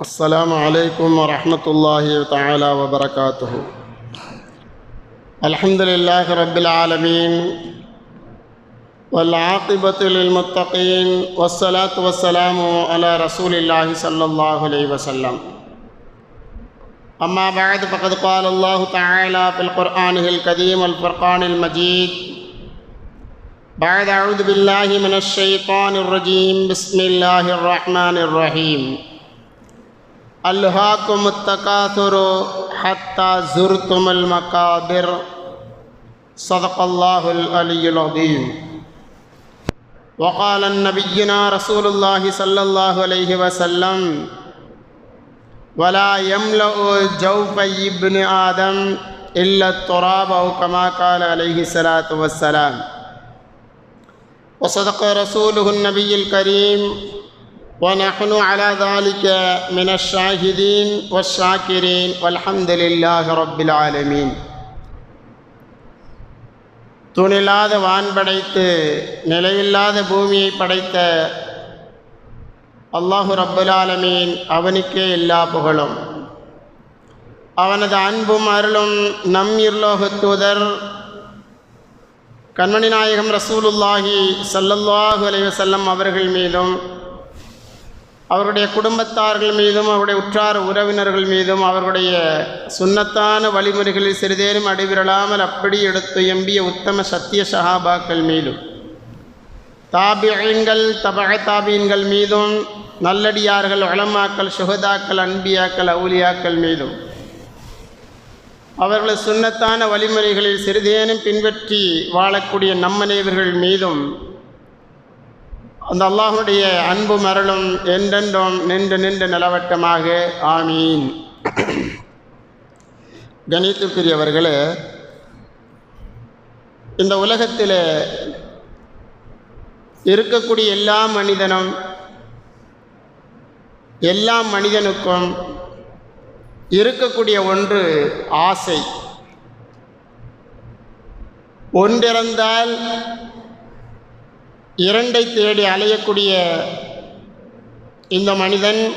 السلام عليكم ورحمة الله تعالى وبركاته. الحمد لله رب العالمين والعاقبة للمتقين والصلاة والسلام على رسول الله صلى الله عليه وسلم. أما بعد فقد قال الله تعالى في القرآن الكريم والفرقان المجيد بعد أعوذ بالله من الشيطان الرجيم. بسم الله الرحمن الرحيم. ألهاكم التكاثر حتى زرتم المقابر صدق الله العلي العظيم. وقال النبينا رسول الله صلى الله عليه وسلم ولا يملأ جوف ابن آدم إلا التراب أو كما قال عليه الصلاة والسلام. وصدق رسوله النبي الكريم ونحن على ذلك من الشاهدين والشاكرين والحمد لله رب العالمين துணில்லாத வான் படைத்து நிலையில்லாத பூமியை படைத்த அல்லாஹு ரப்புல் ஆலமீன் அவனுக்கே எல்லா புகழும் அவனது அன்பும் அருளும் நம் இருலோக தூதர் கண்மணி நாயகம் ரசூலுல்லாஹி சல்லல்லாஹு அலைவசல்லம் அவர்கள் மீதும் அவருடைய குடும்பத்தார்கள் மீதும் அவருடைய உற்றார் உறவினர்கள் மீதும் அவர்களுடைய சுன்னத்தான வழிமுறைகளில் சிறிதேனும் அடிவிரலாமல் அப்படி எடுத்து எம்பிய உத்தம சத்திய சஹாபாக்கள் மீதும் தாபியங்கள் தபக தாபியன்கள் மீதும் நல்லடியார்கள் வளமாக்கள் சுகதாக்கள் அன்பியாக்கள் அவுலியாக்கள் மீதும் அவர்கள் சுன்னத்தான வழிமுறைகளில் சிறிதேனும் பின்பற்றி வாழக்கூடிய நம்மனைவர்கள் மீதும் அந்த அல்லாஹுடைய அன்பு மரளும் என்றென்றும் நின்று நின்று நிலவட்டமாக. ஆமீன். கணித்துக்குரியவர்களே இந்த உலகத்தில் இருக்கக்கூடிய எல்லா மனிதனும் எல்லா மனிதனுக்கும் இருக்கக்கூடிய ஒன்று ஆசை. ஒன்றிறந்தால் இரண்டை தேடி அலையக்கூடிய இந்த மனிதன்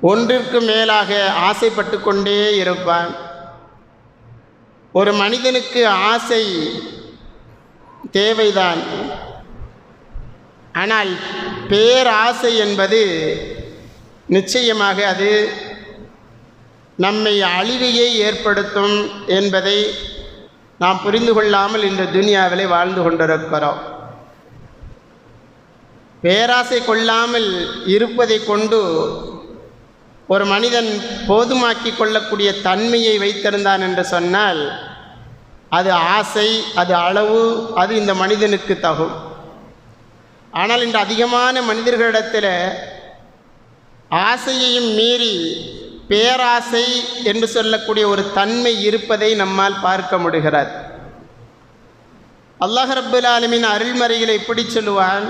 ஒன்றிற்கு மேலாக ஆசைப்பட்டு கொண்டே இருப்பான். ஒரு மனிதனுக்கு ஆசை தேவைதான். ஆனால் பேராசை என்பது நிச்சயமாக அது நம்மை அழிவையை ஏற்படுத்தும் என்பதை நாம் புரிந்து கொள்ளாமல் இந்த துனியாவிலே வாழ்ந்து கொண்டிருக்கிறோம். பேராசை கொள்ளாமல் இருப்பதை கொண்டு ஒரு மனிதன் போதுமாக்கி கொள்ளக்கூடிய தன்மையை வைத்திருந்தான் என்று சொன்னால் அது ஆசை அது அளவு அது இந்த மனிதனுக்கு தகும் ஆனால் இன்று அதிகமான மனிதர்களிடத்தில் ஆசையையும் மீறி பேராசை என்று சொல்லக்கூடிய ஒரு தன்மை இருப்பதை நம்மால் பார்க்க முடிகிறார் அல்லாஹ் ரபுல் ஆலமின் அருள்மறைகளை இப்படி சொல்லுவான்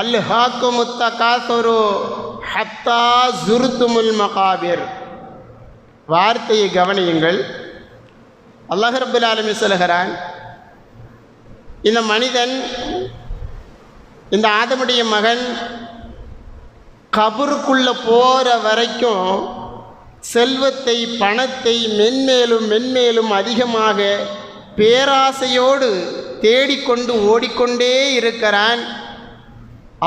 அல் ஹாக்கு முத்த காசொரு ஹத்தா ஜுருத்துமுல் மகாபிர். வார்த்தையை கவனியுங்கள். அல்லாஹ் ரப்புல் ஆலமி சொல்கிறான் இந்த மனிதன் இந்த ஆதமுடைய மகன் கபருக்குள்ளே போகிற வரைக்கும் செல்வத்தை பணத்தை மென்மேலும் மென்மேலும் அதிகமாக பேராசையோடு தேடிக்கொண்டு ஓடிக்கொண்டே இருக்கிறான்.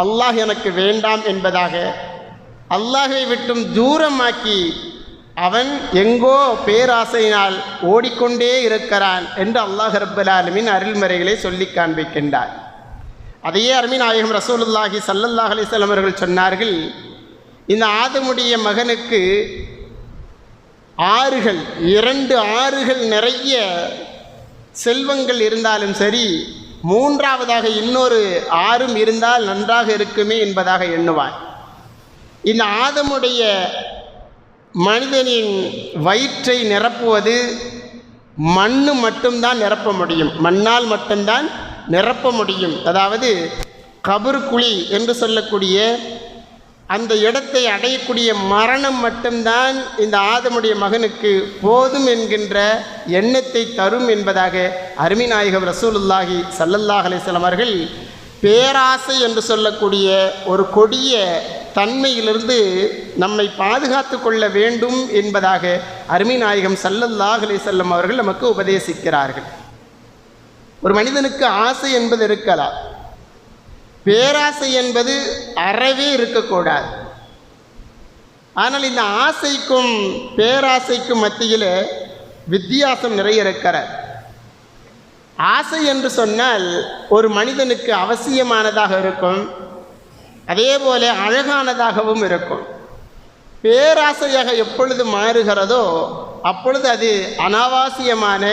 அல்லாஹ் எனக்கு வேண்டாம் என்பதாக அல்லாஹை விட்டும் தூரமாக்கி அவன் எங்கோ பேராசையினால் ஓடிக்கொண்டே இருக்கிறான் என்று அல்லாஹ் ரப்பலாலுமின் அருள்முறைகளை சொல்லி காண்பிக்கின்றார். அதையே அருமின் நாயகம் ரசூலுல்லாஹி சல்லல்லாஹ் அலிஸ்லாம் அவர்கள் சொன்னார்கள் இந்த ஆதமுடைய மகனுக்கு ஆறுகள் இரண்டு ஆறுகள் நிறைய செல்வங்கள் இருந்தாலும் சரி மூன்றாவதாக இன்னொரு ஆறும் இருந்தால் நன்றாக இருக்குமே என்பதாக எண்ணுவான் இந்த ஆதமுடைய மனிதனின் வயிற்றை நிரப்புவது மண்ணு மட்டும்தான் நிரப்ப முடியும். மண்ணால் மட்டும்தான் நிரப்ப முடியும். அதாவது கபர் குழி என்று சொல்லக்கூடிய அந்த இடத்தை அடையக்கூடிய மரணம் மட்டும்தான் இந்த ஆதமுடைய மகனுக்கு போதும் என்கின்ற எண்ணத்தை தரும் என்பதாக அருமிநாயகம் ரசூலுல்லாஹி சல்லல்லாஹ் அலிஸ்லாம் அவர்கள் பேராசை என்று சொல்லக்கூடிய ஒரு கொடிய தன்மையிலிருந்து நம்மை பாதுகாத்து கொள்ள வேண்டும் என்பதாக அருமிநாயகம் சல்லல்லாஹ் அலிசல்லம் அவர்கள் நமக்கு உபதேசிக்கிறார்கள். ஒரு மனிதனுக்கு ஆசை என்பது இருக்கலாம். பேராசை என்பது அறவே இருக்கக்கூடாது. ஆனால் இந்த ஆசைக்கும் பேராசைக்கும் மத்தியில் வித்தியாசம் நிறைய இருக்கிறார் ஆசை என்று சொன்னால் ஒரு மனிதனுக்கு அவசியமானதாக இருக்கும். அதே போல அழகானதாகவும் இருக்கும். பேராசையாக எப்பொழுது மாறுகிறதோ அப்பொழுது அது அனாவாசியமான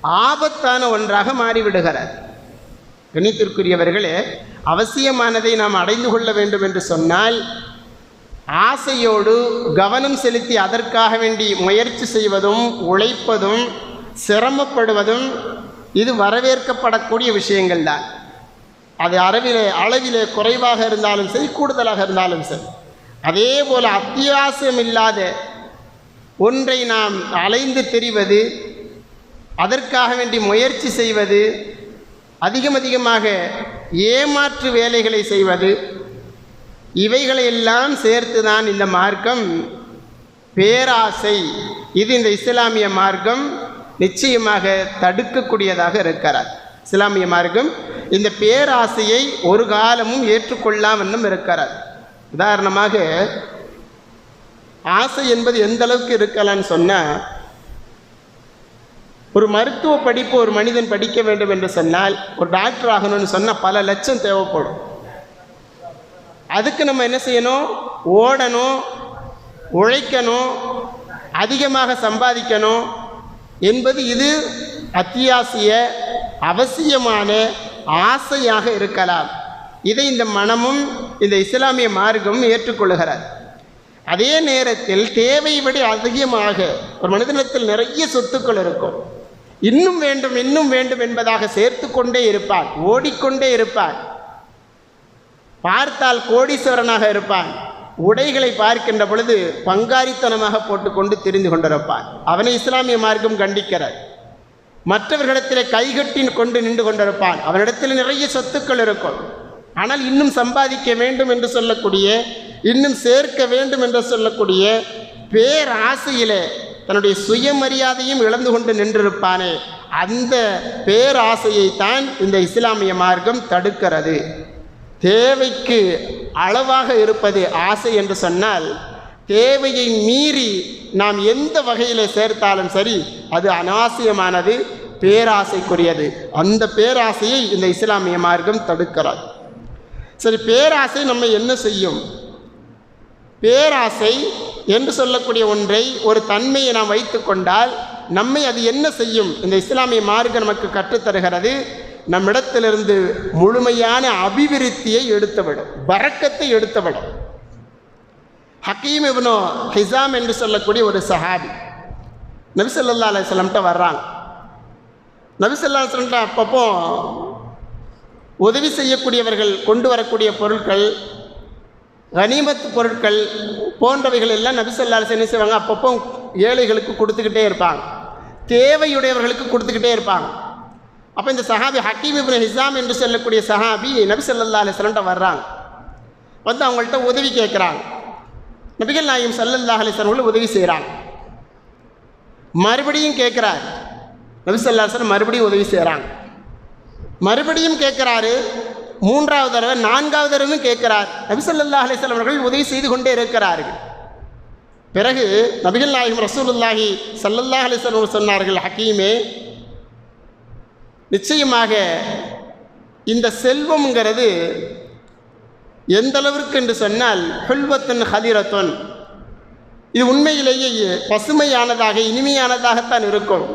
ஆபத்தான ஒன்றாக மாறிவிடுகிறது. கணித்திற்குரியவர்களே அவசியமானதை நாம் அடைந்து கொள்ள வேண்டும் என்று சொன்னால் ஆசையோடு கவனம் செலுத்தி அதற்காக வேண்டி முயற்சி செய்வதும் உழைப்பதும் சிரமப்படுவதும் இது வரவேற்கப்படக்கூடிய விஷயங்கள் தான். அது அளவிலே அளவிலே குறைவாக இருந்தாலும் சரி கூடுதலாக இருந்தாலும் சரி. அதே போல் அத்தியாவசியம் இல்லாத ஒன்றை நாம் அலைந்து தெரிவது அதற்காக வேண்டி முயற்சி செய்வது அதிகம் அதிகமாக ஏமாற்று வேலைகளை செய்வது இவைகளையெல்லாம் சேர்த்து தான் இந்த மார்க்கம். பேராசை இது இந்த இஸ்லாமிய மார்க்கம் நிச்சயமாக தடுக்கக்கூடியதாக இருக்கிறார். இஸ்லாமிய மார்க்கம் இந்த பேராசையை ஒரு காலமும் ஏற்றுக்கொள்ளாமன்னும் இருக்கிறார். உதாரணமாக ஆசை என்பது எந்த அளவுக்கு இருக்கலான்னு சொன்னால் ஒரு மருத்துவ படிப்பு ஒரு மனிதன் படிக்க வேண்டும் என்று சொன்னால் ஒரு டாக்டர் ஆகணும்னு சொன்னால் பல லட்சம் தேவைப்படும். அதுக்கு நம்ம என்ன செய்யணும்? ஓடணும் உழைக்கணும் அதிகமாக சம்பாதிக்கணும் என்பது இது அத்தியாவசிய அவசியமான ஆசையாக இருக்கலாம். இதை இந்த மனமும் இந்த இஸ்லாமிய மார்க்கமும் ஏற்றுக்கொள்கிறார் அதே நேரத்தில் தேவை விட அதிகமாக ஒரு மனிதனத்தில் நிறைய சொத்துக்கள் இருக்கும். இன்னும் வேண்டும் இன்னும் வேண்டும் என்பதாக சேர்த்து கொண்டே இருப்பான். ஓடிக்கொண்டே இருப்பான். பார்த்தால் கோடீஸ்வரனாக இருப்பான். உடைகளை பார்க்கின்ற பொழுது பங்காரித்தனமாக போட்டுக்கொண்டு தெரிந்து கொண்டிருப்பான். அவனை இஸ்லாமிய மார்க்கம் கண்டிக்கிறார் மற்றவர்களிடத்திலே கைகட்டி கொண்டு நின்று கொண்டிருப்பான். அவனிடத்தில் நிறைய சொத்துக்கள் இருக்கும். ஆனால் இன்னும் சம்பாதிக்க வேண்டும் என்று சொல்லக்கூடிய இன்னும் சேர்க்க வேண்டும் என்று சொல்லக்கூடிய பேராசையிலே தன்னுடைய சுயமரியாதையும் இழந்து கொண்டு நின்றிருப்பானே அந்த பேராசையை தான் இந்த இஸ்லாமிய மார்க்கம் தடுக்கிறது. தேவைக்கு அளவாக இருப்பது ஆசை என்று சொன்னால் தேவையை மீறி நாம் எந்த வகையில் சேர்த்தாலும் சரி அது அனாவசியமானது பேராசைக்குரியது. அந்த பேராசையை இந்த இஸ்லாமிய மார்க்கம் தடுக்கிறது. சரி பேராசை நம்ம என்ன செய்யும்? பேராசை என்று சொல்லக்கூடிய ஒன்றை ஒரு தன்மையை நாம் வைத்து கொண்டால் நம்மை அது என்ன செய்யும்? இந்த இஸ்லாமிய மார்க்கம் நமக்கு கற்றுத்தருகிறது. நம்மிடத்திலிருந்து முழுமையான அபிவிருத்தியை எடுத்துவிடும். பறக்கத்தை எடுத்துவிடும். ஹக்கீம் இவனோ ஹிசாம் என்று சொல்லக்கூடிய ஒரு சஹாபி. நபிசல்லா அலுவலம்கிட்ட வர்றாங்க. நபிசல்லா அலுவலம்கிட்ட அப்பப்போ உதவி செய்யக்கூடியவர்கள் கொண்டு வரக்கூடிய பொருட்கள் கனிமத்து பொருட்கள் போன்றவைகள் எல்லாம் நபிசல்லால் என்ன செய்வாங்க? அப்பப்போ ஏழைகளுக்கு கொடுத்துக்கிட்டே இருப்பாங்க. தேவையுடையவர்களுக்கு கொடுத்துக்கிட்டே இருப்பாங்க. அப்போ இந்த சஹாபி ஹக்கீம் இப்னு ஹிசாம் என்று சொல்லக்கூடிய சஹாபி நபி ஸல்லல்லாஹு அலைஹி வர்றாங்க. வந்து அவங்கள்ட்ட உதவி கேட்குறாங்க. நபிகள் நாயும் சல்லல்லா அலைஹி உதவி செய்கிறாங்க மறுபடியும் கேட்குறார். நபி ஸல்லல்லாஹு மறுபடியும் உதவி செய்கிறாங்க மறுபடியும் கேட்குறாரு மூன்றாவது தடவை நான்காவது தடவை கேட்கிறார். நபிசல்லா அலிஸ்லாம் அவர்கள் உதவி செய்து கொண்டே இருக்கிறார்கள். பிறகு நபிகள் நாயகம் ரசூலுல்லாஹி சல்லல்லா அலைஹி சொன்னார்கள் ஹக்கீமே நிச்சயமாக இந்த செல்வம்ங்கிறது எந்த அளவிற்கு என்று சொன்னால் ஹுல்வத்தன் ஹதிரத்தன் இது உண்மையிலேயே பசுமையானதாக இனிமையானதாகத்தான் இருக்கும்.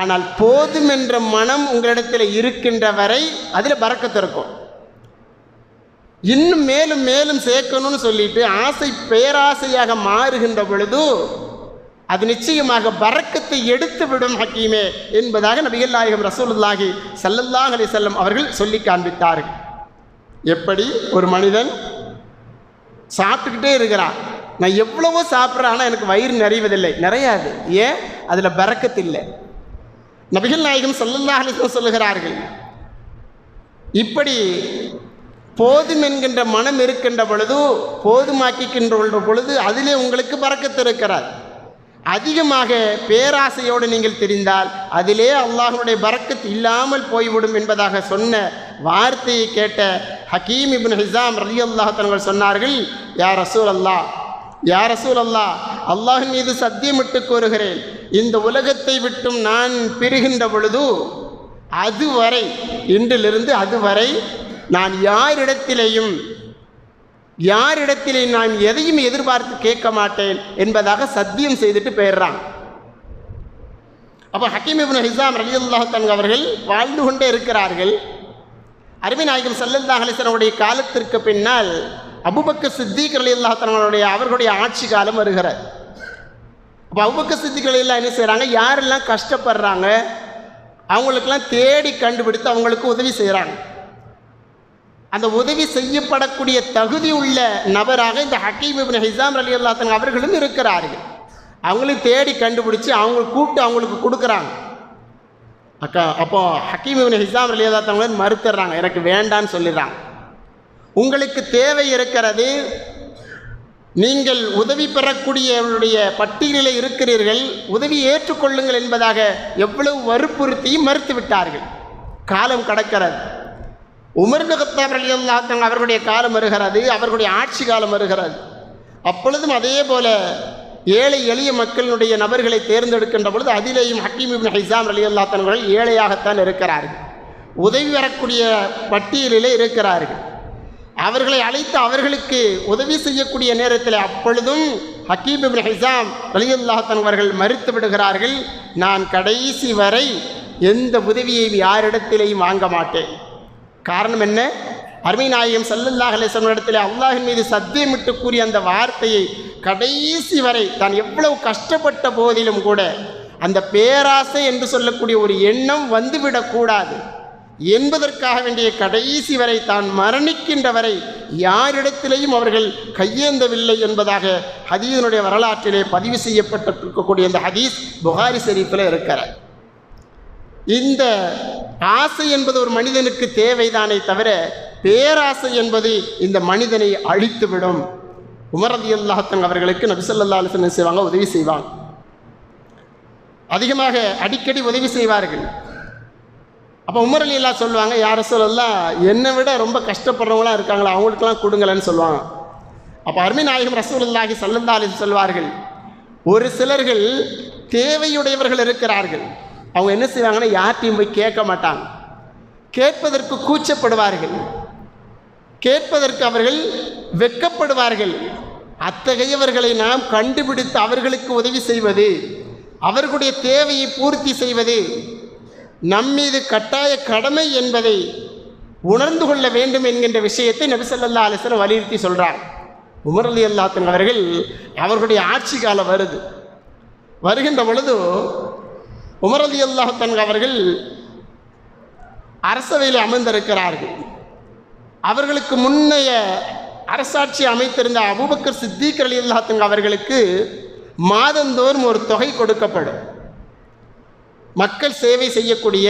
ஆனால் போதும் என்ற மனம் உங்களிடத்தில் இருக்கின்ற வரை அதில் பறக்கத்து இருக்கும். இன்னும் மேலும் மேலும் சேர்க்கணும்னு சொல்லிட்டு ஆசை பேராசையாக மாறுகின்ற பொழுது அது நிச்சயமாக பறக்கத்தை எடுத்து விடும் ஹக்கீமே என்பதாக நபிகள் நாயகம் ரசூலுல்லாஹி ஸல்லல்லாஹு அலி செல்லம் அவர்கள் சொல்லி காண்பித்தார்கள். எப்படி? ஒரு மனிதன் சாப்பிட்டுக்கிட்டே இருக்கிறான். நான் எவ்வளவோ சாப்பிட்றேன் ஆனால் எனக்கு வயிறு நிறைவதில்லை. நிறையாது. ஏன்? அதில் பறக்கத்து இல்லை. நபிகள் நாயகம் ஸல்லல்லாஹு அலைஹி சொல்லுகிறார்கள். இப்படி போதும் என்கின்ற மனம் இருக்கின்ற பொழுது போதுமாக்கிக்கின்ற பொழுது அதிலே உங்களுக்கு பறக்கத்திருக்கிறார் அதிகமாக பேராசையோடு நீங்கள் தெரிந்தால் அதிலே அல்லாஹனுடைய பறக்கத்து இல்லாமல் போய்விடும் என்பதாக சொன்ன வார்த்தையை கேட்ட ஹக்கீம் இபின் ஹிசாம் ரலி அல்லாஹ் தங்கள் சொன்னார்கள் யார் ரசூல் அல்லாஹ் யார் ரசூல் அல்லாஹ் அல்லாஹின் மீது சத்தியமிட்டு கூறுகிறேன். இந்த உலகத்தை விட்டும் நான் பிரிகின்ற பொழுது அதுவரை இன்றிலிருந்து அதுவரை நான் யாரிடத்திலேயும் யாரிடத்திலே நான் எதையும் எதிர்பார்த்து கேட்க மாட்டேன் என்பதாக சத்தியம் செய்துட்டு போயிடுறான். அப்போ ஹக்கீம் இபின் ஹிசாம் ரலி அல்லாஹன் அவர்கள் வாழ்ந்து கொண்டே இருக்கிறார்கள். அருமை நாயகம் சல்லல்லா அலிசனுடைய காலத்திற்கு பின்னால் அபுபக்க சித்திக் அலி அல்லாஹனுடைய அவர்களுடைய ஆட்சி காலம் வருகிறது அப்போ அபுபக்க சித்திகள் எல்லாம் என்ன செய்கிறாங்க யாரெல்லாம் கஷ்டப்படுறாங்க அவங்களுக்கெல்லாம் தேடி கண்டுபிடித்து அவங்களுக்கு உதவி செய்கிறாங்க அந்த உதவி செய்யப்படக்கூடிய தகுதி உள்ள நபராக இந்த ஹக்கீம் இபின் ஹிசாம் அலி அல்லாத்தன் அவர்களும் இருக்கிறார்கள். அவங்களையும் தேடி கண்டுபிடிச்சி அவங்க கூப்பிட்டு அவங்களுக்கு கொடுக்குறாங்க. அக்கா அப்போ ஹக்கீம் இபின் ஹிசாம் அலி அல்லாத்தவங்க மறுத்துடுறாங்க எனக்கு வேண்டான்னு சொல்லிடுறாங்க. உங்களுக்கு தேவை இருக்கிறது நீங்கள் உதவி பெறக்கூடியவருடைய பட்டியலில் இருக்கிறீர்கள் உதவி ஏற்றுக்கொள்ளுங்கள் என்பதாக எவ்வளவு வற்புறுத்தியும் மறுத்து விட்டார்கள் காலம் கடக்கிறது. உமர் கத்தாப் அலி அல்லாத்தன் அவர்களுடைய காலம் வருகிறது அவர்களுடைய ஆட்சி காலம் வருகிறது. அப்பொழுதும் அதே போல ஏழை எளிய மக்களினுடைய நபர்களை தேர்ந்தெடுக்கின்ற பொழுது அதிலேயும் ஹக்கீம் இபின் ஹைசாம் அலி ஏழையாகத்தான் இருக்கிறார்கள். உதவி வரக்கூடிய பட்டியலிலே இருக்கிறார்கள். அவர்களை அழைத்து அவர்களுக்கு உதவி செய்யக்கூடிய நேரத்தில் அப்பொழுதும் ஹக்கீம் இபின் ஹிசாம் அலி அவர்கள் மறுத்து விடுகிறார்கள் நான் கடைசி வரை எந்த உதவியையும் யாரிடத்திலேயும் வாங்க மாட்டேன். காரணம் என்ன? அருமை நாயகம் சல்லல்லாஹ் அலிஸ்வனிடத்தில் அல்லாஹின் மீது சத்தியமிட்டு கூறிய அந்த வார்த்தையை கடைசி வரை தான் எவ்வளவு கஷ்டப்பட்ட போதிலும் கூட அந்த பேராசை என்று சொல்லக்கூடிய ஒரு எண்ணம் வந்துவிடக்கூடாது என்பதற்காக வேண்டிய கடைசி வரை தான் மரணிக்கின்ற வரை யாரிடத்திலேயும் அவர்கள் கையேந்தவில்லை என்பதாக ஹதீஸனுடைய வரலாற்றிலே பதிவு செய்யப்பட்டிருக்கக்கூடிய அந்த ஹதீஸ் புகாரி ஷெரீஃபில் இருக்கிறார் இந்த ஆசை என்பது ஒரு மனிதனுக்கு தேவைதானே தவிர பேராசை என்பது இந்த மனிதனை அழித்துவிடும். உமரதி அல்லாஹத்தன் அவர்களுக்கு நபிசல்லா அலிசன் செய்வாங்க? உதவி செய்வாங்க. அதிகமாக அடிக்கடி உதவி செய்வார்கள். அப்போ உமர் அலி அல்லா சொல்லுவாங்க யார சொல்லலாம் என்னை விட ரொம்ப கஷ்டப்படுறவங்களாம் இருக்காங்களா? அவங்களுக்கெல்லாம் கொடுங்களேன்னு சொல்லுவாங்க. அப்போ அருமை நாயகம் ரசூலுல்லாஹி சல்லல்லா அலி சொல்வார்கள் ஒரு சிலர்கள் தேவையுடையவர்கள் இருக்கிறார்கள். அவங்க என்ன செய்வாங்கன்னா யார்ட்டையும் போய் கேட்க மாட்டாங்க. கேட்பதற்கு கூச்சப்படுவார்கள். கேட்பதற்கு அவர்கள் வெட்கப்படுவார்கள். அத்தகையவர்களை நாம் கண்டுபிடித்து அவர்களுக்கு உதவி செய்வது அவர்களுடைய தேவையை பூர்த்தி செய்வது நம்மீது கட்டாய கடமை என்பதை உணர்ந்து கொள்ள வேண்டும் என்கின்ற விஷயத்தை நபிசல்லா அலிஸ்லம் வலியுறுத்தி சொல்கிறார் உமர் அலி அல்லாத்தன் அவர்கள் அவர்களுடைய ஆட்சி காலம் வருது. வருகின்ற பொழுது உமர் அலி அல்லாஹத்தன் அவர்கள் அரசவையில் அமர்ந்திருக்கிறார்கள். அவர்களுக்கு முன்னைய அரசாட்சி அமைத்திருந்த அபுபக்கர் சித்திக் அலி அல்லாஹத்தன் அவர்களுக்கு மாதந்தோறும் ஒரு தொகை கொடுக்கப்படும். மக்கள் சேவை செய்யக்கூடிய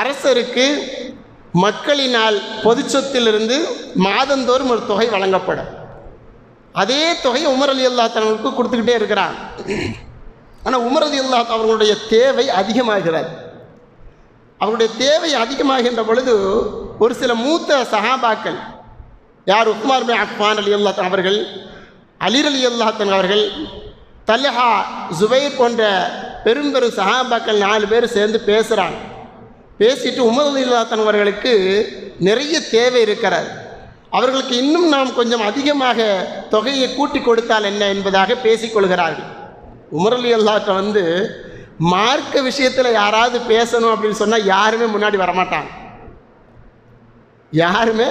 அரசருக்கு மக்களினால் பொது சொத்திலிருந்து மாதந்தோறும் ஒரு தொகை வழங்கப்படும். அதே தொகை உமர் அலி அல்லாஹ் தனக்கு கொடுத்துக்கிட்டே இருக்கிறான். ஆனால் உமரது அலி அவர்களுடைய தேவை அதிகமாகிறது அவருடைய தேவை அதிகமாகின்ற பொழுது ஒரு சில மூத்த சஹாபாக்கள் யார் உக்மார் பி அஃபான் அலி அல்லாத்தன் அவர்கள் அலிர் அலி அல்லாத்தன் அவர்கள் தல்ஹா ஜுபைர் போன்ற பெரும் பெரும் சஹாபாக்கள் நாலு பேர் சேர்ந்து பேசுகிறாங்க பேசிட்டு உமர் அலி அல்லாத்தன் அவர்களுக்கு நிறைய தேவை இருக்கிறார் அவர்களுக்கு இன்னும் நாம் கொஞ்சம் அதிகமாக தொகையை கூட்டி கொடுத்தால் என்ன என்பதாக பேசிக்கொள்கிறார்கள் உமரலி அல்லாட்ட வந்து மார்க்க விஷயத்தில் யாராவது பேசணும் அப்படின்னு சொன்னால் யாருமே முன்னாடி வரமாட்டாங்க. யாருமே?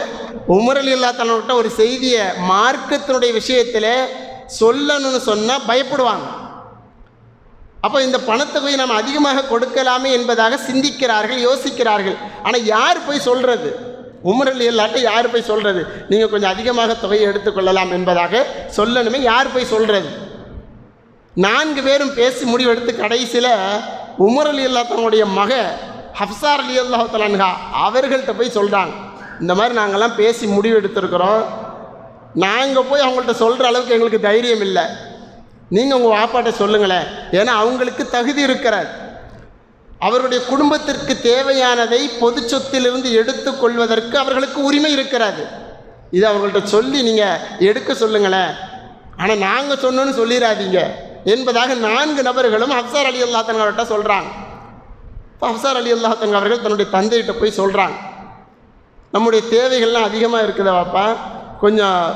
உமரலி அலி ஒரு செய்தியை மார்க்கத்தினுடைய விஷயத்தில் சொல்லணும்னு சொன்னால் பயப்படுவாங்க. அப்போ இந்த பணத்தை போய் நாம் அதிகமாக கொடுக்கலாமே என்பதாக சிந்திக்கிறார்கள் யோசிக்கிறார்கள். ஆனால் யார் போய் சொல்கிறது உமரல் இல்லாட்ட யார் போய் சொல்கிறது நீங்கள் கொஞ்சம் அதிகமாக தொகையை எடுத்துக்கொள்ளலாம் என்பதாக சொல்லணுமே யார் போய் சொல்கிறது நான்கு பேரும் பேசி முடிவெடுத்து கடைசியில் உமர் அலி அல்லாத்தனுடைய மக ஹப்சார் அலி அல்லாஹ் அவர்கள்ட்ட போய் சொல்கிறாங்க இந்த மாதிரி நாங்கள்லாம் பேசி முடிவெடுத்திருக்கிறோம். நாங்கள் போய் அவங்கள்ட்ட சொல்கிற அளவுக்கு எங்களுக்கு தைரியம் இல்லை. நீங்கள் உங்கள் வாப்பாட்ட சொல்லுங்களேன். ஏன்னா அவங்களுக்கு தகுதி இருக்கிறார். அவருடைய குடும்பத்திற்கு தேவையானதை பொது சொத்திலிருந்து எடுத்துக்கொள்வதற்கு அவர்களுக்கு உரிமை இருக்கிறாது. இது அவங்கள்ட்ட சொல்லி நீங்கள் எடுக்க சொல்லுங்களேன். ஆனால் நாங்கள் சொன்னோன்னு சொல்லிடாதீங்க என்பதாக நான்கு நபர்களும் அப்சார் அலி அல்லா அவர்கிட்ட சொல்கிறாங்க இப்போ அப்சார் அலி அல்லாத்தங்க அவர்கள் தன்னுடைய தந்தைகிட்ட போய் சொல்கிறாங்க நம்முடைய தேவைகள்லாம் அதிகமாக இருக்குதா பாப்பா. கொஞ்சம்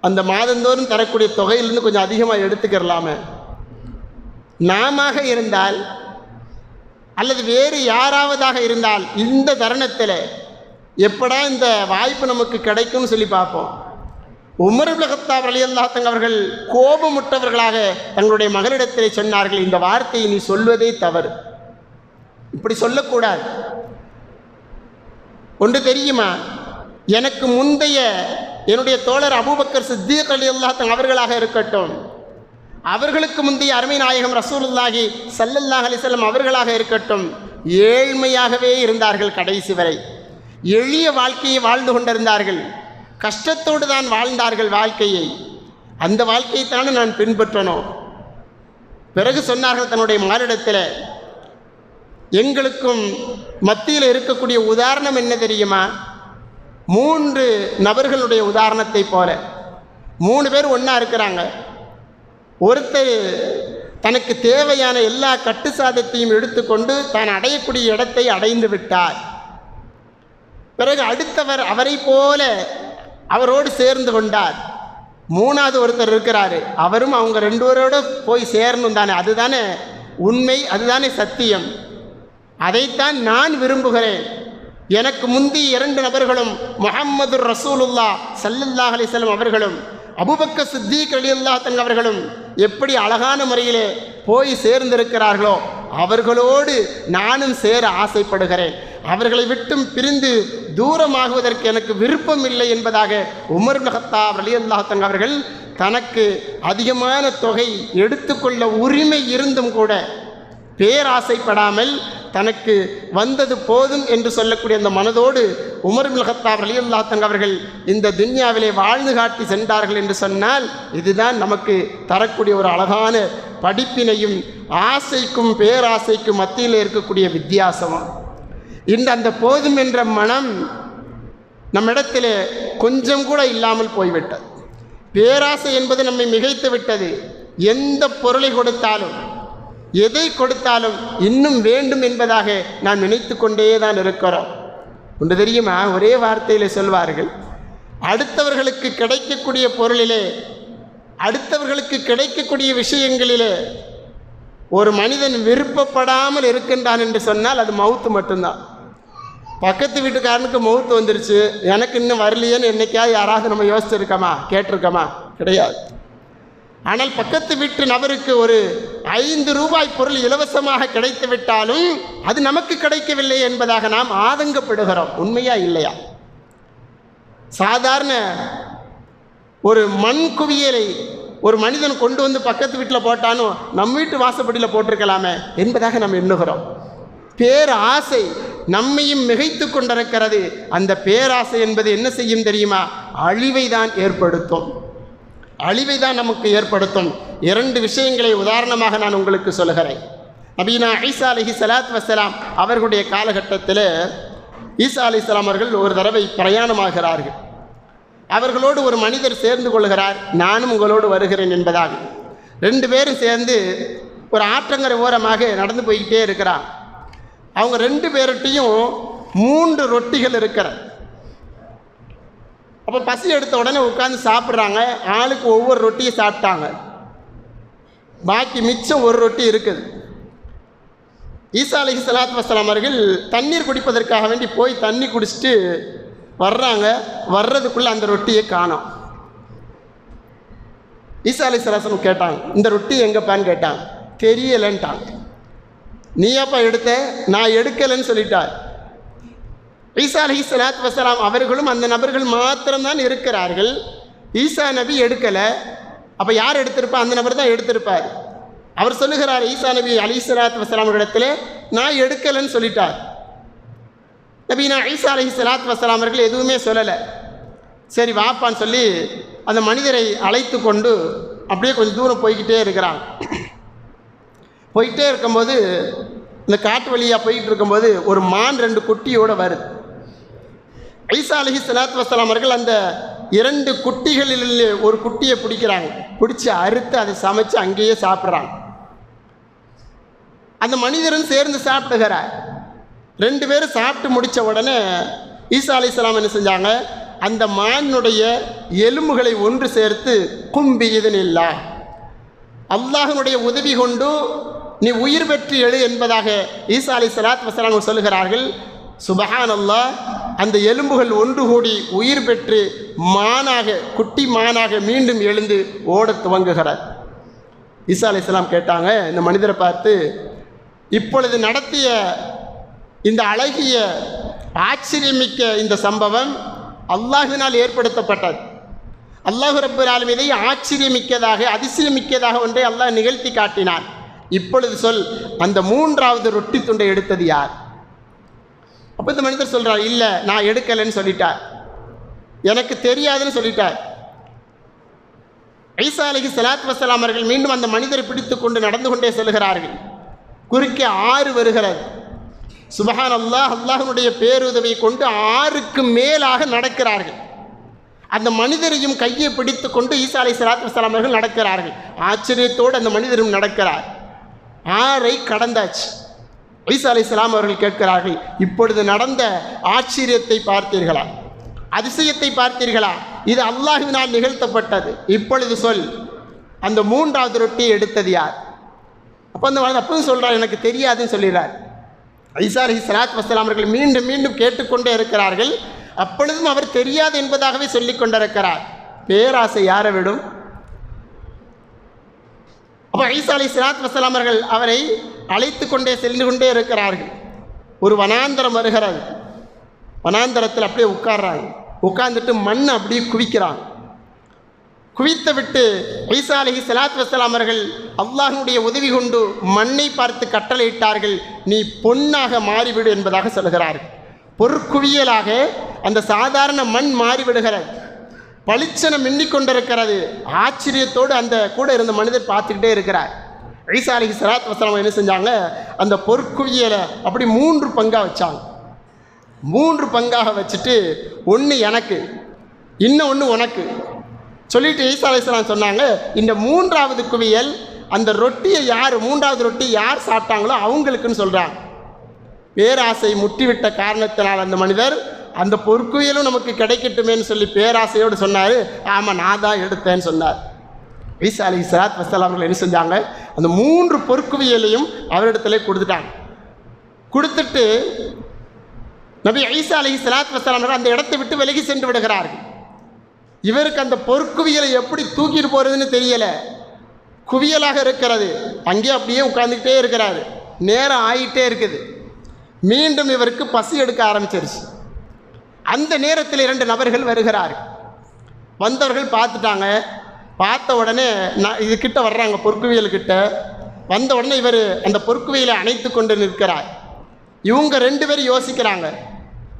அந்த மாதந்தோறும் தரக்கூடிய தொகையிலேருந்து கொஞ்சம் அதிகமாக எடுத்துக்கிறலாமே. நாம இருந்தால் அல்லது வேறு யாராவதாக இருந்தால் இந்த தருணத்தில் எப்படா இந்த வாய்ப்பு நமக்கு கிடைக்கும்னு சொல்லி பார்ப்போம் உமர் உலகத்தார் அலியல்லாத்தங்க அவர்கள் கோபமுற்றவர்களாக தங்களுடைய மகனிடத்திலே சொன்னார்கள். இந்த வார்த்தையை நீ சொல்வதே தவறு. இப்படி சொல்லக்கூடாது. ஒன்று தெரியுமா? எனக்கு முந்தைய என்னுடைய தோழர் அபூபக்கர் சித்தீக் அலி அல்லாத்தன் அவர்களாக இருக்கட்டும் அவர்களுக்கு முந்தைய அருமை நாயகம் ரசூலுல்லாஹி சல்லல்லாஹ் அலிசல்லம் அவர்களாக இருக்கட்டும் ஏழ்மையாகவே இருந்தார்கள் கடைசி வரை. எளிய வாழ்க்கையை வாழ்ந்து கொண்டிருந்தார்கள். கஷ்டத்தோடு தான் வாழ்ந்தார்கள் வாழ்க்கையை. அந்த வாழ்க்கையை தானே நான் பின்பற்றணும் பிறகு சொன்னார்கள் தன்னுடைய மானிடத்தில் எங்களுக்கும் மத்தியில் இருக்கக்கூடிய உதாரணம் என்ன தெரியுமா? மூன்று நபர்களுடைய உதாரணத்தை போல. மூணு பேர் ஒன்றா இருக்கிறாங்க. ஒருத்தர் தனக்கு தேவையான எல்லா கட்டு சாதத்தையும் எடுத்துக்கொண்டு தான் அடையக்கூடிய இடத்தை அடைந்து விட்டார். பிறகு அடுத்தவர் அவரை போல அவரோடு சேர்ந்து கொண்டார். மூணாவது ஒருத்தர் இருக்கிறாரு. அவரும் அவங்க ரெண்டு பேரோட போய் சேரணும் தானே. அதுதானே உண்மை அதுதானே சத்தியம். அதைத்தான் நான் விரும்புகிறேன். எனக்கு முந்தி இரண்டு நபர்களும் முகம்மது ரசூலுல்லா சல்லுல்லா அலிசல்லம் அவர்களும் அபுபக்க சித்திக் அலி தங் அவர்களும் எப்படி அழகான முறையிலே போய் சேர்ந்திருக்கிறார்களோ அவர்களோடு நானும் சேர ஆசைப்படுகிறேன். அவர்களை விட்டும் பிரிந்து தூரமாகுவதற்கு எனக்கு விருப்பம் இல்லை என்பதாக உமர் நகத்தா அலி அவர்கள் தனக்கு அதிகமான தொகை எடுத்துக்கொள்ள உரிமை இருந்தும் கூட பேராசைப்படாமல் தனக்கு வந்தது போதும் என்று சொல்லக்கூடிய அந்த மனதோடு உமர் மில்கத்தாப் அலியுல்லாத்தங் அவர்கள் இந்த துன்யாவிலே வாழ்ந்து காட்டி சென்றார்கள் என்று சொன்னால் இதுதான் நமக்கு தரக்கூடிய ஒரு அழகான படிப்பினையும் ஆசைக்கும் பேராசைக்கும் மத்தியில் இருக்கக்கூடிய வித்தியாசமும் இந்த அந்த போதும் என்ற மனம் நம்மிடத்திலே கொஞ்சம் கூட இல்லாமல் போய்விட்டது. பேராசை என்பது நம்மை மிகைத்து விட்டது. எந்த பொருளை கொடுத்தாலும் எதை கொடுத்தாலும் இன்னும் வேண்டும் என்பதாக நாம் நினைத்து கொண்டே தான் இருக்கிறோம். ஒன்று தெரியுமா? ஒரே வார்த்தையில் சொல்வார்கள். அடுத்தவர்களுக்கு கிடைக்கக்கூடிய பொருளிலே அடுத்தவர்களுக்கு கிடைக்கக்கூடிய விஷயங்களிலே ஒரு மனிதன் விருப்பப்படாமல் இருக்கின்றான் என்று சொன்னால் அது மவுத்து மட்டும்தான். பக்கத்து வீட்டுக்காரனுக்கு மவுத்து வந்துருச்சு. எனக்கு இன்னும் வரலையேன்னு என்றைக்காவது யாராவது நம்ம யோசிச்சிருக்கோமா? கேட்டிருக்கோமா? கிடையாது. ஆனால் பக்கத்து வீட்டு நபருக்கு ஒரு ஐந்து ரூபாய் பொருள் இலவசமாக கிடைத்து விட்டாலும் அது நமக்கு கிடைக்கவில்லை என்பதாக நாம் ஆதங்கப்படுகிறோம். உண்மையா இல்லையா? சாதாரண ஒரு மண் குவியலை ஒரு மனிதன் கொண்டு வந்து பக்கத்து வீட்டில் போட்டானோ நம் வீட்டு வாசப்படியில் போட்டிருக்கலாமே என்பதாக நாம் எண்ணுகிறோம். பேராசை நம்மையும் மிகைத்து கொண்டிருக்கிறது. அந்த பேராசை என்பது என்ன செய்யும் தெரியுமா? அழிவை தான் ஏற்படுத்தும். அழிவை தான் நமக்கு ஏற்படுத்தும். இரண்டு விஷயங்களை உதாரணமாக நான் உங்களுக்கு சொல்கிறேன் நபீனா ஈசா அலஹி சலாத் வசலாம் அவர்களுடைய காலகட்டத்தில் ஈசா அலி இஸ்லாம் அவர்கள் ஒரு தடவை பிரயாணமாகிறார்கள். அவர்களோடு ஒரு மனிதர் சேர்ந்து கொள்கிறார். நானும் உங்களோடு வருகிறேன் என்பதாக ரெண்டு பேரும் சேர்ந்து ஒரு ஆற்றங்கரை ஓரமாக நடந்து போய்கிட்டே இருக்கிறார். அவங்க ரெண்டு பேர்கிட்டையும் மூன்று ரொட்டிகள் இருக்கிற அப்போ பசி எடுத்த உடனே உட்காந்து சாப்பிட்றாங்க. ஆளுக்கு ஒவ்வொரு ரொட்டியை சாப்பிட்டாங்க. பாக்கி மிச்சம் ஒரு ரொட்டி இருக்குது. ஈசா அலி சலாத் வசலாம் அவர்கள் தண்ணீர் குடிப்பதற்காக வேண்டி போய் தண்ணி குடிச்சிட்டு வர்றாங்க. வர்றதுக்குள்ளே அந்த ரொட்டியை காணோம். ஈசா அலி சலாசனம் கேட்டாங்க இந்த ரொட்டி எங்கப்பான்னு கேட்டாங்க. தெரியலைன்ட்டாங்க. நீயாப்பா எடுத்த? நான் எடுக்கலைன்னு சொல்லிட்டார். ஈசா அலி சலாத் வசலாம் அவர்களும் அந்த நபர்கள் மாத்திரம்தான் இருக்கிறார்கள். ஈசா நபி எடுக்கலை. அப்போ யார் எடுத்திருப்பா? அந்த நபர் தான் எடுத்திருப்பார். அவர் சொல்லுகிறார் ஈசா நபி அலி சலாத் வசலாம் இடத்துல நான் எடுக்கலைன்னு சொல்லிட்டார். நபீனா ஈசா அலி சலாத் வசலாம் அவர்கள் எதுவுமே சொல்லலை. சரி வாப்பான்னு சொல்லி அந்த மனிதரை அழைத்து கொண்டு அப்படியே கொஞ்சம் தூரம் போய்கிட்டே இருக்கிறான் போயிட்டே இருக்கும்போது இந்த காட்டு வழியாக போய்கிட்டு இருக்கும்போது ஒரு மான் ரெண்டு குட்டியோடு வருது. ஐசா அலஹி சலாத் வசலாம் அவர்கள் அந்த இரண்டு குட்டிகளில் ஒரு குட்டியை பிடிக்கிறாங்க. பிடிச்சி அறுத்து அதை சமைச்சு அங்கேயே சாப்பிட்றாங்க. அந்த மனிதரும் சேர்ந்து சாப்பிடுகிறார். ரெண்டு பேரும் சாப்பிட்டு முடித்த உடனே ஈசா அலிஸ்லாம் என்ன செஞ்சாங்க? அந்த மானுடைய எலும்புகளை ஒன்று சேர்த்து கும்பி இதனில்லா அல்லாஹனுடைய உதவி கொண்டு நீ உயிர் பெற்று எழு என்பதாக ஈசா அலி சலாத் வசலாம் சொல்லுகிறார்கள். சுபஹான் அல்லாஹ் அந்த எலும்புகள் ஒன்று கூடி உயிர் பெற்று மானாக குட்டி மானாக மீண்டும் எழுந்து ஓடத் துவங்குகிறார். ஈசா அலி கேட்டாங்க இந்த மனிதரை பார்த்து இப்பொழுது நடத்திய இந்த அழகிய ஆச்சரியமிக்க இந்த சம்பவம் அல்லாஹினால் ஏற்படுத்தப்பட்டது. அல்லாஹு ரப்பர் இதை ஆச்சரியமிக்கதாக அதிசயமிக்கதாக ஒன்றை அல்லாஹ் நிகழ்த்தி காட்டினான். இப்பொழுது சொல் அந்த மூன்றாவது ரொட்டி துண்டை எடுத்தது யார்? அப்போ இந்த மனிதர் சொல்கிறார் இல்லை நான் எடுக்கலைன்னு சொல்லிட்டார். எனக்கு தெரியாதுன்னு சொல்லிட்டார். ஐசா அலகி சலாத் வசலாம் அவர்கள் மீண்டும் அந்த மனிதரை பிடித்து கொண்டு நடந்து கொண்டே செல்கிறார்கள். குறுக்கே ஆறு வருகிறது. சுபஹான் அல்லாஹ் அல்லாஹனுடைய பேருதவியை கொண்டு ஆறுக்கு மேலாக நடக்கிறார்கள். அந்த மனிதரையும் கையை பிடித்து கொண்டு ஈசா அலை சலாத் வசலாம் அவர்கள் நடக்கிறார்கள். ஆச்சரியத்தோடு அந்த மனிதரும் நடக்கிறார். ஆறை கடந்தாச்சு. ஈசா அலை இஸ்லாம் அவர்கள் கேட்கிறார்கள் இப்பொழுது நடந்த ஆச்சரியத்தை பார்த்தீர்களா? அதிசயத்தை பார்த்தீர்களா? இது அல்லாஹுவினால் நிகழ்த்தப்பட்டது. இப்பொழுது சொல். அந்த மூன்றாவது ரொட்டியை எடுத்தது யார்? அப்போ அந்த அப்பவும் சொல்கிறார் எனக்கு தெரியாதுன்னு சொல்லிடுறார். ஐசா அலி சலாத் வசலாம் அவர்கள் மீண்டும் மீண்டும் கேட்டுக்கொண்டே இருக்கிறார்கள். அப்பொழுதும் அவர் தெரியாது என்பதாகவே சொல்லிக் கொண்டிருக்கிறார் பேராசை யாரை விடும்? அப்போ ஐசா அலி சலாத் வசலாம் அவர்கள் அவரை அழைத்து கொண்டே சென்று கொண்டே இருக்கிறார்கள். ஒரு வனாந்தரம் வருகிறது வனாந்தரத்தில் அப்படியே உட்கார்றாங்க உட்கார்ந்துட்டு மண் அப்படியே குவிக்கிறாங்க. குவித்து விட்டு ஐசா அலஹி சலாத் வசலாம் அவர்கள் அல்லாஹனுடைய உதவி கொண்டு மண்ணை பார்த்து கட்டளையிட்டார்கள். நீ பொன்னாக மாறிவிடு என்பதாக சொல்கிறார்கள். பொற்குவியலாக அந்த சாதாரண மண் மாறிவிடுகிறது. பளிச்சனை மின்னிக் கொண்டிருக்கிறது. ஆச்சரியத்தோடு அந்த கூட இருந்த மனிதர் பார்த்துக்கிட்டே இருக்கிறார். ஐசா அலி சலாத் வசலம் என்ன செஞ்சாங்க? அந்த பொற்குவியலை அப்படி மூன்று பங்காக வச்சாங்க. மூன்று பங்காக வச்சுட்டு ஒன்று எனக்கு இன்னும் ஒன்று உனக்கு. சொல்லிட்டு ஈசா அலிஸ்லாம் சொன்னாங்க இந்த மூன்றாவது குவியல் அந்த ரொட்டியை யார் மூன்றாவது ரொட்டி யார் சாப்பிட்டாங்களோ அவங்களுக்குன்னு சொல்கிறாங்க பேராசை முட்டிவிட்ட காரணத்தினால் அந்த மனிதர் அந்த பொற்குவியலும் நமக்கு கிடைக்கட்டுமேன்னு சொல்லி பேராசையோடு சொன்னார். ஆமாம் நான் தான் எடுத்தேன்னு சொன்னார். ஈசா அலி சலாத் வசலாம் அவர்கள் என்ன செஞ்சாங்க? அந்த மூன்று பொற்குவியலையும் அவரிடத்துல கொடுத்துட்டாங்க. கொடுத்துட்டு நபி ஐசா அலி சலாத் வசலாம் அவர்கள் அந்த இடத்தை விட்டு விலகி சென்று விடுகிறார்கள். இவருக்கு அந்த பொற்குவியலை எப்படி தூக்கிட்டு போகிறதுன்னு தெரியலை. குவியலாக இருக்கிறது. அங்கேயே அப்படியே உட்காந்துக்கிட்டே இருக்கிறாரு. நேரம் ஆகிட்டே இருக்குது. மீண்டும் இவருக்கு பசி எடுக்க ஆரம்பிச்சிருச்சு. அந்த நேரத்தில் இரண்டு நபர்கள் வருகிறார்கள் வந்தவர்கள் பார்த்துட்டாங்க. பார்த்த உடனே நான் இது வர்றாங்க பொற்குவியல் கிட்ட. வந்த உடனே இவர் அந்த பொற்குவியலை அணைத்து கொண்டு நிற்கிறார். இவங்க ரெண்டு பேரும் யோசிக்கிறாங்க.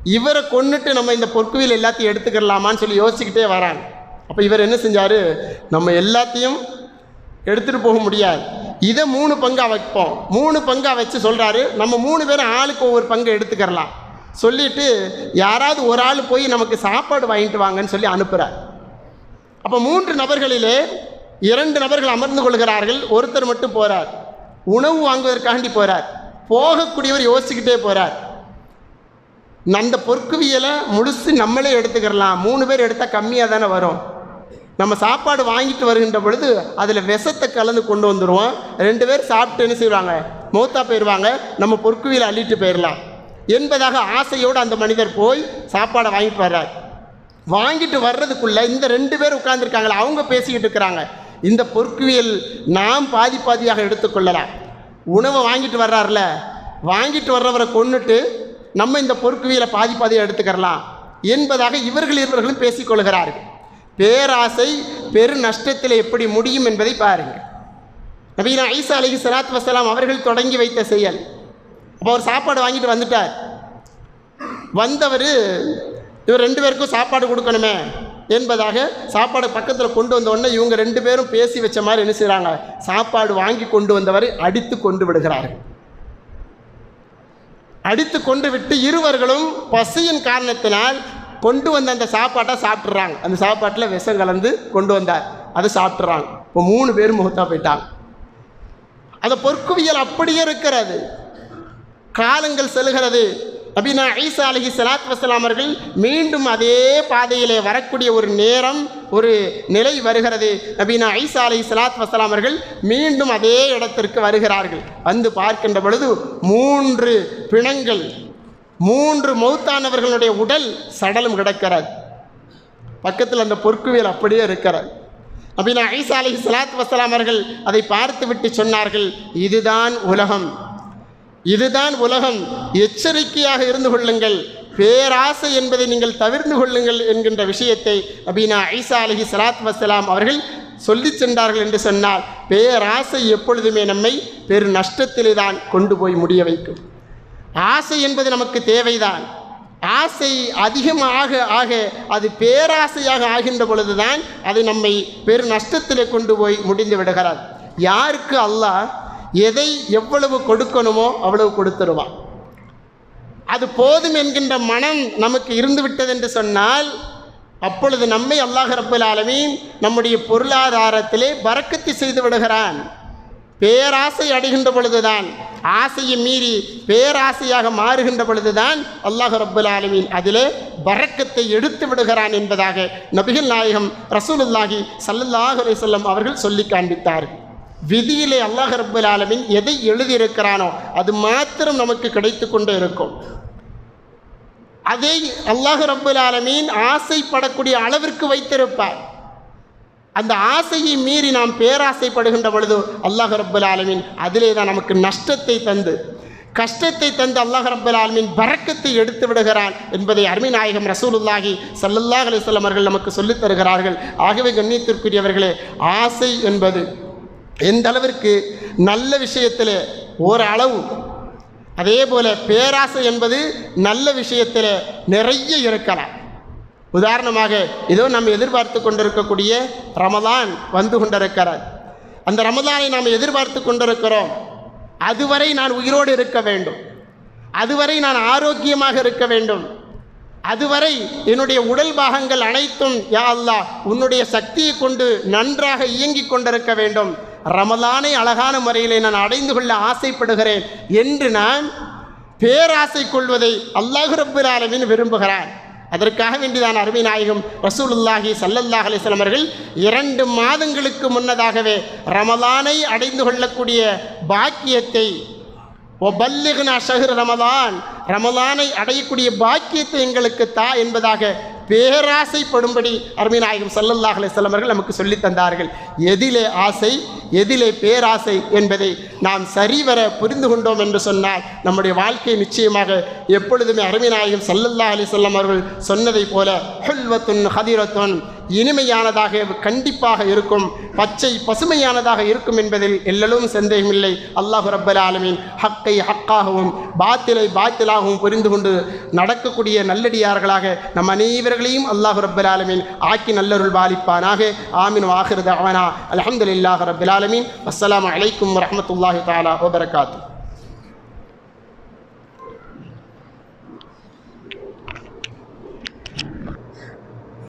இவரை கொண்டுட்டு நம்ம இந்த பொற்குவியல் எல்லாத்தையும் எடுத்துக்கிடலாமான்னு சொல்லி யோசிச்சுக்கிட்டே வராங்க. அப்போ இவர் என்ன செஞ்சார்? நம்ம எல்லாத்தையும் எடுத்துகிட்டு போக முடியாது. இதை மூணு பங்காக வைப்போம். மூணு பங்காக வச்சு சொல்கிறாரு நம்ம மூணு பேரும் ஆளுக்கு ஒவ்வொரு பங்கு எடுத்துக்கிறலாம். சொல்லிட்டு யாராவது ஒரு ஆள் போய் நமக்கு சாப்பாடு வாங்கிட்டு வாங்கன்னு சொல்லி அனுப்புகிறார் அப்போ மூன்று நபர்களிலே இரண்டு நபர்கள் அமர்ந்து கொள்கிறார்கள். ஒருத்தர் மட்டும் போகிறார் உணவு வாங்குவதற்காண்டி போகிறார் போகக்கூடியவர் யோசிச்சுக்கிட்டே போகிறார் அந்த பொற்குவியலை முழுசு நம்மளே எடுத்துக்கிறலாம். மூணு பேர் எடுத்தால் கம்மியாக தானே வரும். நம்ம சாப்பாடு வாங்கிட்டு வருகின்ற பொழுது அதில் விஷத்தை கலந்து கொண்டு வந்துடுவோம் ரெண்டு பேர் சாப்பிட்டு என்ன செய்வாங்க? மௌத்தா போயிடுவாங்க நம்ம பொற்குவியில் அள்ளிட்டு போயிடலாம் என்பதாக ஆசையோடு அந்த மனிதர் போய் சாப்பாடை வாங்கிட்டு வர்றார். வாங்கிட்டு வர்றதுக்குள்ளே இந்த ரெண்டு பேர் உட்கார்ந்துருக்காங்களே அவங்க பேசிக்கிட்டு இருக்கிறாங்க. இந்த பொற்குவியல் நாம் பாதி பாதியாக எடுத்துக்கொள்ளலாம். உணவை வாங்கிட்டு வர்றாருல வாங்கிட்டு வர்றவரை கொன்னுட்டு நம்ம இந்த பொற்குவியலை பாதி பாதியாக எடுத்துக்கிறலாம் என்பதாக இவர்கள் இருவர்களும் பேசிக்கொள்கிறார்கள் பேராசை பெரு நஷ்டத்தில் எப்படி முடியும் என்பதை பாருங்கள். நபீனா ஐசா அலிஹி சலாத் வசலாம் அவர்கள் தொடங்கி வைத்த செயல். அப்போ அவர் சாப்பாடு வாங்கிட்டு வந்துட்டார். வந்தவர் இவர் ரெண்டு பேருக்கும் சாப்பாடு கொடுக்கணுமே என்பதாக சாப்பாடு பக்கத்தில் கொண்டு வந்த இவங்க ரெண்டு பேரும் பேசி வச்ச மாதிரி என்ன செய்கிறாங்க சாப்பாடு வாங்கி கொண்டு வந்தவரை அடித்து கொண்டு விடுகிறார்கள். அடித்து கொண்டு விட்டு இருவர்களும் பசியின் காரணத்தினால் கொண்டு வந்த அந்த சாப்பாட்டை சாப்பிட்றாங்க அந்த சாப்பாட்டில் விஷம் கலந்து கொண்டு வந்தார். அதை சாப்பிட்றாங்க இப்போ மூணு பேர் முகத்தா போயிட்டாங்க. அந்த பொற்குவியல் அப்படியே இருக்கிறது. காலங்கள் செல்கிறது நபினா ஈசா அலஹி சலாத் வசலாம் அவர்கள் மீண்டும் அதே பாதையிலே வரக்கூடிய ஒரு நேரம் ஒரு நிலை வருகிறது. நபினா ஐசா அலி சலாத் வசலாம் அவர்கள் மீண்டும் அதே இடத்திற்கு வருகிறார்கள். வந்து பார்க்கின்ற பொழுது மூன்று பிணங்கள் மூன்று மௌத்தானவர்களுடைய உடல் சடலம் கிடக்கிறது. பக்கத்தில் அந்த பொற்குவியல் அப்படியே இருக்கிறது. நபினா ஐசா அலி சலாத் வசலாம் அவர்கள் அதை பார்த்து விட்டு சொன்னார்கள் இதுதான் உலகம். இதுதான் உலகம். எச்சரிக்கையாக இருந்து கொள்ளுங்கள். பேராசை என்பதை நீங்கள் தவிர்ந்து கொள்ளுங்கள் என்கின்ற விஷயத்தை அபினா ஐசா அலஹி சலாத் வசலாம் அவர்கள் சொல்லி சென்றார்கள் என்று சொன்னால் பேராசை எப்பொழுதுமே நம்மை பெரு நஷ்டத்திலே தான் கொண்டு போய் முடிய வைக்கும். ஆசை என்பது நமக்கு தேவைதான். ஆசை அதிகமாக ஆக அது பேராசையாக ஆகின்ற பொழுதுதான் அது நம்மை பெரு நஷ்டத்திலே கொண்டு போய் முடிந்து விடுகிறார் யாருக்கு அல்லாஹ் எதை எவ்வளவு கொடுக்கணுமோ அவ்வளவு கொடுத்துருவான். அது போதும் என்கின்ற மனம் நமக்கு இருந்து விட்டது என்று சொன்னால் அப்பொழுது நம்மை அல்லாஹ் ரப்பல் ஆலமீன் நம்முடைய பொருளாதாரத்திலே வரக்கத்தி செய்து விடுகிறான். பேராசை அடைகின்ற பொழுதுதான் ஆசையை மீறி பேராசையாக மாறுகின்ற பொழுதுதான் அல்லாஹ் ரப்பல் ஆலமீன் அதிலே வரக்கத்தை எடுத்து விடுகிறான் என்பதாக நபிகள் நாயகம் ரசூலுல்லாஹி சல்லல்லாஹு அலைஹி சொல்லம் அவர்கள் சொல்லி காண்பித்தார்கள். விதியிலே அல்லாஹ் ரபுல் ஆலமின் எதை எழுதியிருக்கிறானோ அது மாத்திரம் நமக்கு கிடைத்து கொண்டே இருக்கும். அதை அல்லாஹ் ரபுல் ஆலமீன் ஆசைப்படக்கூடிய அளவிற்கு வைத்திருப்பார். அந்த ஆசையை மீறி நாம் பேராசைப்படுகின்ற பொழுது அல்லாஹ் ரபுல் ஆலமீன் அதிலே தான் நமக்கு நஷ்டத்தை தந்து கஷ்டத்தை தந்து அல்லாஹ் ரபுல் ஆலமின் பறக்கத்தை எடுத்து விடுகிறான் என்பதை அருமை நாயகம் ரசூலுல்லாஹி சல்லல்லாஹ் அலிஸ்லாம் அவர்கள் நமக்கு சொல்லித் தருகிறார்கள். ஆகவே கண்ணியத்திற்குரியவர்களே ஆசை என்பது எந்த அளவிற்கு நல்ல விஷயத்தில் ஓரளவு அதே போல் பேராசை என்பது நல்ல விஷயத்தில் நிறைய இருக்கலாம். உதாரணமாக ஏதோ நம்ம எதிர்பார்த்து கொண்டிருக்கக்கூடிய ரமதான் வந்து கொண்டிருக்கிறார். அந்த ரமதானை நாம் எதிர்பார்த்து கொண்டிருக்கிறோம். அதுவரை நான் உயிரோடு இருக்க வேண்டும். அதுவரை நான் ஆரோக்கியமாக இருக்க வேண்டும். அதுவரை என்னுடைய உடல் பாகங்கள் அனைத்தும் யா அல்லா உன்னுடைய சக்தியை கொண்டு நன்றாக இயங்கிக் கொண்டிருக்க வேண்டும். ரமலானை அழகான முறையிலே நான் அடைந்து கொள்ள ஆசைப்படுகிறேன் என்று நான் பேராசை கொள்வதை அல்லாஹு ரப்புல் ஆலமீன் விரும்புகிறான் அதற்காக வேண்டிதான் அருமை நாயகம் ரசூலுல்லாஹி சல்லல்லாஹ் அலிஸ்லாம் அவர்கள் இரண்டு மாதங்களுக்கு முன்னதாகவே ரமலானை அடைந்து கொள்ளக்கூடிய பாக்கியத்தை ஒபல்லிகனா ஷஹர் ரமலான் ரமலானை அடையக்கூடிய பாக்கியத்தை எங்களுக்கு தா என்பதாக பேராசைப்படும்படி அருமை நாயகம் சல்லல்லாஹ் அலிஸ்லாம் அவர்கள் நமக்கு சொல்லித் தந்தார்கள். எதிலே ஆசை எதிலே பேராசை என்பதை நாம் சரிவர புரிந்து கொண்டோம் என்று சொன்னால் நம்முடைய வாழ்க்கை நிச்சயமாக எப்பொழுதுமே அருமை சல்லல்லா அலி சொல்லம் அவர்கள் சொன்னதைப் போல ஹுல்வத்துன் ஹதிரத்துன் இனிமையானதாக கண்டிப்பாக இருக்கும் பச்சை பசுமையானதாக இருக்கும் என்பதில் எல்லலும் சந்தேகமில்லை அல்லாஹு ரப்பல் ஆலமீன் ஹக்கை ஹக்காகவும் பாத்திலை பாத்திலாகவும் புரிந்து கொண்டு நடக்கக்கூடிய நல்லடியார்களாக நம் அனைவர்களையும் அல்லாஹு ரப்பல் ஆலமீன் ஆக்கி நல்லருள் பாலிப்பானாக. ஆமின் வாஹிருத அவனா அலமதுல்லாஹ் العالمين. والسلام عليكم ورحمة الله تعالى وبركاته.